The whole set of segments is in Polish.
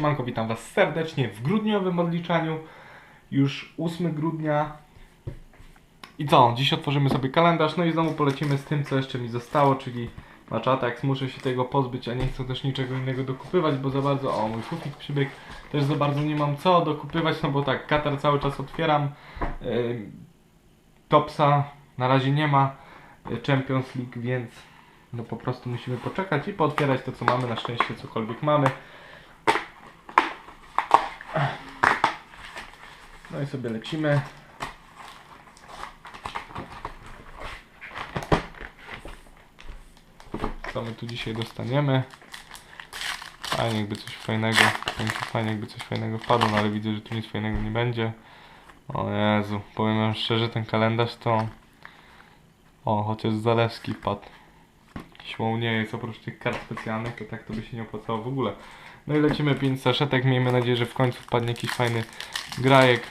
Manko, witam Was serdecznie w grudniowym odliczaniu. Już 8 grudnia. I co? Dziś otworzymy sobie kalendarz, no i znowu polecimy z tym, co jeszcze mi zostało, czyli Maczatax. Muszę się tego pozbyć, a nie chcę też niczego innego dokupywać, bo za bardzo... O, mój fufik przybiegł. Też za bardzo nie mam co dokupywać, no bo tak, Katar cały czas otwieram. Yy, Topsa na razie nie ma. yy, Champions League, więc no po prostu musimy poczekać i pootwierać to, co mamy. Na szczęście cokolwiek mamy. No i sobie lecimy. Co my tu dzisiaj dostaniemy? Fajnie jakby coś fajnego. Fajnie, jakby coś fajnego wpadło, no ale widzę, że tu nic fajnego nie będzie. O Jezu, powiem wam szczerze, ten kalendarz to... O, chociaż Zalewski wpadł. Siłą nie jest, oprócz tych kart specjalnych, to tak to by się nie opłacało w ogóle. No i lecimy 5 saszetek, miejmy nadzieję, że w końcu wpadnie jakiś fajny grajek.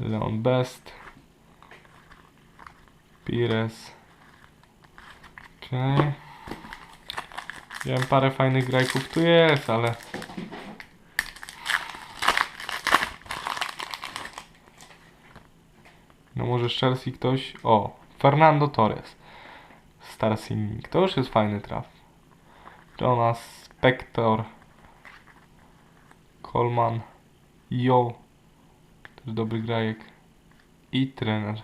Leon Best. Pires. Okej. Okay. Wiem, parę fajnych grajków tu jest, ale... No może z Chelsea ktoś... O! Fernando Torres. Star Singing. To już jest fajny traf. Jonas Spector. Coleman. Yo. Dobry grajek. I trener.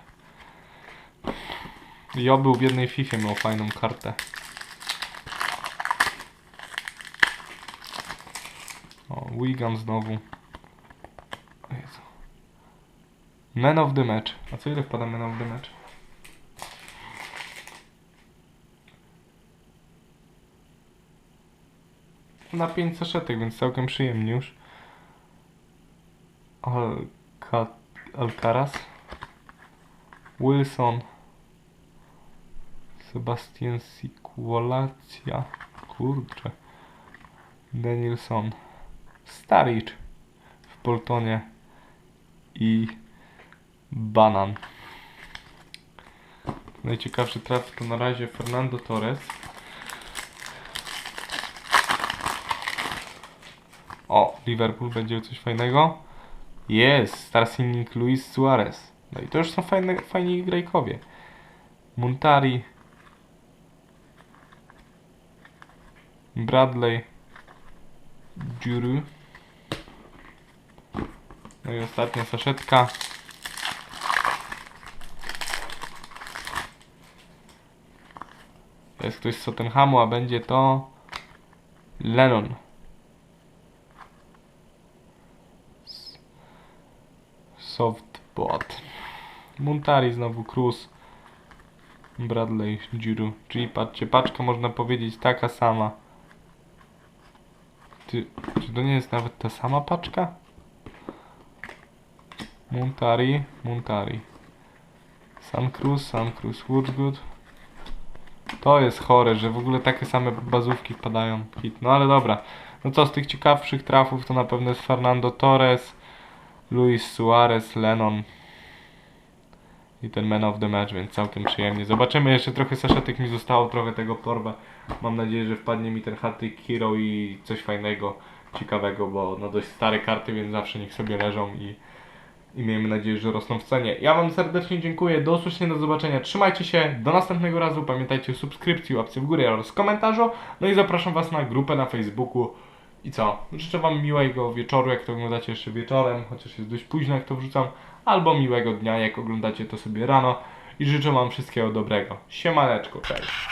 Jo był w jednej FIFA, miał fajną kartę. O, Wigan znowu. O Jezu. Man of the match. A co ile wpada man of the match? Na 5 saszetek, więc całkiem przyjemnie już. Alca Alcaraz. Wilson. Sebastian Sikulacja. Kurczę. Danielson. Staric. W Poltonie. I Banan. Najciekawszy traf to na razie Fernando Torres. O, Liverpool będzie coś fajnego. Jest, Star Signing Luis Suarez. No i to już są fajne, fajni grajkowie. Montari. Bradley. Dziury. No i ostatnia saszetka. Jest ktoś z Tottenhamu, a będzie to Lennon. Softbot. Montari znowu Cruz. Bradley Giroux. Czyli patrzcie, paczka można powiedzieć taka sama. Ty, czy to nie jest nawet ta sama paczka? Montari, Montari. Sam Cruz, Sam Cruz, Woodgood. To jest chore, że w ogóle takie same bazówki wpadają. Hit. No ale dobra. No co z tych ciekawszych trafów to na pewno jest Fernando Torres. Luis Suarez, Lennon i ten man of the match, więc całkiem przyjemnie. Zobaczymy, jeszcze trochę saszetek mi zostało, trochę tego porwę. Mam nadzieję, że wpadnie mi ten hat-trick hero i coś fajnego, ciekawego, bo no dość stare karty, więc zawsze niech sobie leżą i, i miejmy nadzieję, że rosną w cenie. Ja Wam serdecznie dziękuję, do usłyszenia, do zobaczenia, trzymajcie się, do następnego razu, pamiętajcie o subskrypcji, łapce w górę oraz komentarzu, no i zapraszam Was na grupę na Facebooku. I co? Życzę Wam miłego wieczoru, jak to oglądacie jeszcze wieczorem, chociaż jest dość późno, jak to wrzucam, albo miłego dnia, jak oglądacie to sobie rano. I życzę Wam wszystkiego dobrego. Siemaneczko, cześć.